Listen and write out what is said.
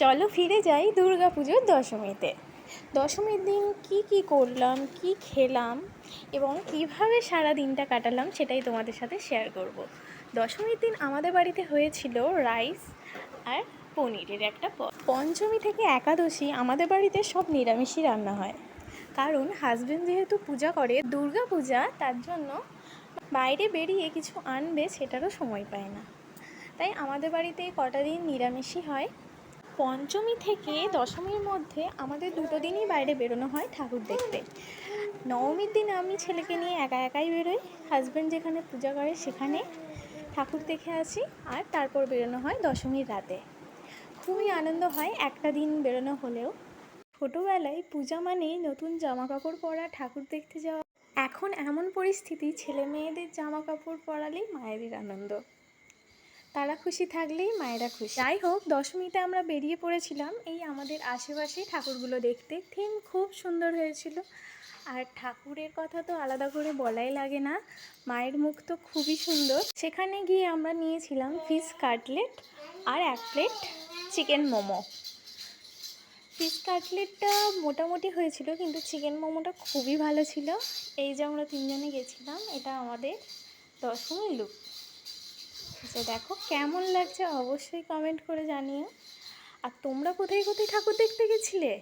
চলো ফিরে যাই দুর্গা পুজোর দশমীতে। দশমীর দিন কি কি করলাম, কি খেলাম এবং কীভাবে সারা দিনটা কাটালাম সেটাই তোমাদের সাথে শেয়ার করব। দশমীর দিন আমাদের বাড়িতে হয়েছিল রাইস আর পনিরের একটা পদ। পঞ্চমী থেকে একাদশী আমাদের বাড়িতে সব নিরামিষই রান্না হয়। কারণ হাজব্যান্ড যেহেতু পূজা করে দুর্গা পূজা তার জন্য বাইরে বেরিয়ে কিছু আনবে সেটারও সময় পায় না। তাই আমাদের বাড়িতে কটা দিন নিরামিষই হয় পঞ্চমী থেকে দশমীর মধ্যে আমাদের দুটো দিনই বাইরে বেরোনো হয় ঠাকুর দেখতে। নবমীর দিন আমি ছেলেকে নিয়ে একা একাই বেরোই হাজব্যান্ড যেখানে পূজা করে সেখানে ঠাকুর দেখে আসি আর তারপর বেরোনো হয় দশমীর রাতে। খুবই আনন্দ হয় একটা দিন বেরোনো হলেও। ছোটোবেলায় পূজা মানেই নতুন জামা কাপড় পরা, ঠাকুর দেখতে যাওয়া। এখন এমন পরিস্থিতি, ছেলে মেয়েদের জামা কাপড় পরালেই মায়েদের আনন্দ। তারা খুশি থাকলেই মায়েরা খুশি। যাই হোক, দশমীতে আমরা বেরিয়ে পড়েছিলাম। এই আমাদের আশেপাশেই ঠাকুরগুলো দেখতে থিম খুব সুন্দর হয়েছিল। আর ঠাকুরের কথা তো আলাদা করে বলাই লাগে না। মায়ের মুখ তো খুবই সুন্দর। সেখানে গিয়ে আমরা নিয়েছিলাম ফিশ কাটলেট আর এক প্লেট চিকেন মোমো। ফিশ কাটলেটটা মোটামুটি হয়েছিল, কিন্তু চিকেন মোমোটা খুবই ভালো ছিল। এই যে আমরা তিনজনে গেছিলাম, এটা আমাদের দশমী লুক। তো দেখো কেমন লাগছে অবশ্যই কমেন্ট করে জানিও। আর তোমরা কোথায় কোথায় ঠাকুর দেখতে গেছিলে?